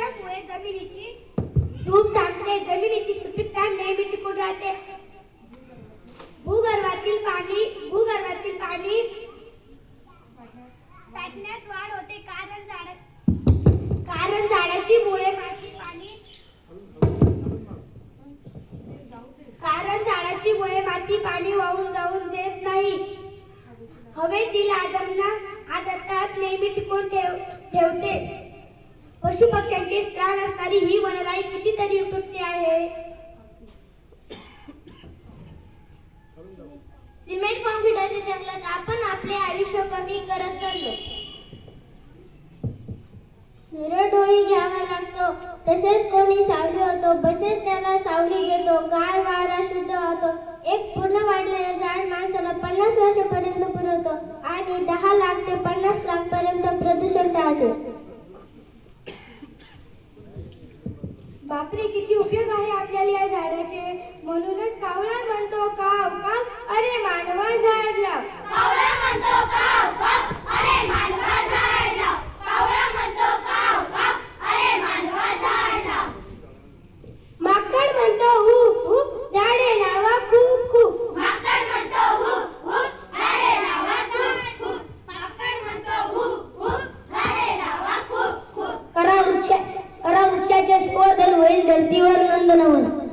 जमिनीची धूप थांबते. जमिनीची सुपीकता नेहमी टिकून राहते. भूगर्भातील पाणी भूगर्भातील पाणी साठण्यात वाढ होते. कारण झाड कारण झाडाची मुळे माती पाणी कारण झाडाची मुळे माती पाणी वाहून जाऊन देत नाही. हवेतील आदरणा आदरतात नेहमी टिकून ठेव पशु पक्ष्यांचे स्थान असणारी ही वनराई कितीतरी उपयुक्त आहे. सिमेंट कॉम्प्युटरच्या जंगलात आपण आपले आयुष्य कमी करत चाललो. सूर्य डोळी घ्यावा लागतो. तसेच कोणी सावली होतो बसेच त्याला सावली देतो. गार वारा शुद्ध होतो. एक पूर्ण वाढलेलं झाड माणसाला पन्नास वर्षापर्यंत पुरवतो. आणि दहा लाख ते पन्नास लाख पर्यंत प्रदूषण टाळते. बापरे किती उपयोग आहे आपल्याला या झाडाचे? म्हणूनच कावळा म्हणतो काव काव अरे मानवा झाड लाव कावळा म्हणतो काव काव अरे मानवा झाड लाव कावळा म्हणतो काव काव अरे मानवा झाड लाव माकड म्हणतो हुप हुप झाडे लावा खूप खूप. माकड म्हणतो हुप हुप झाडे लावा खूप खूप. माकड म्हणतो हुप हुप झाडे लावा खूप खूप. करा वृक्ष. करा स्पर्धन होईल धरतीवर नंदनवन.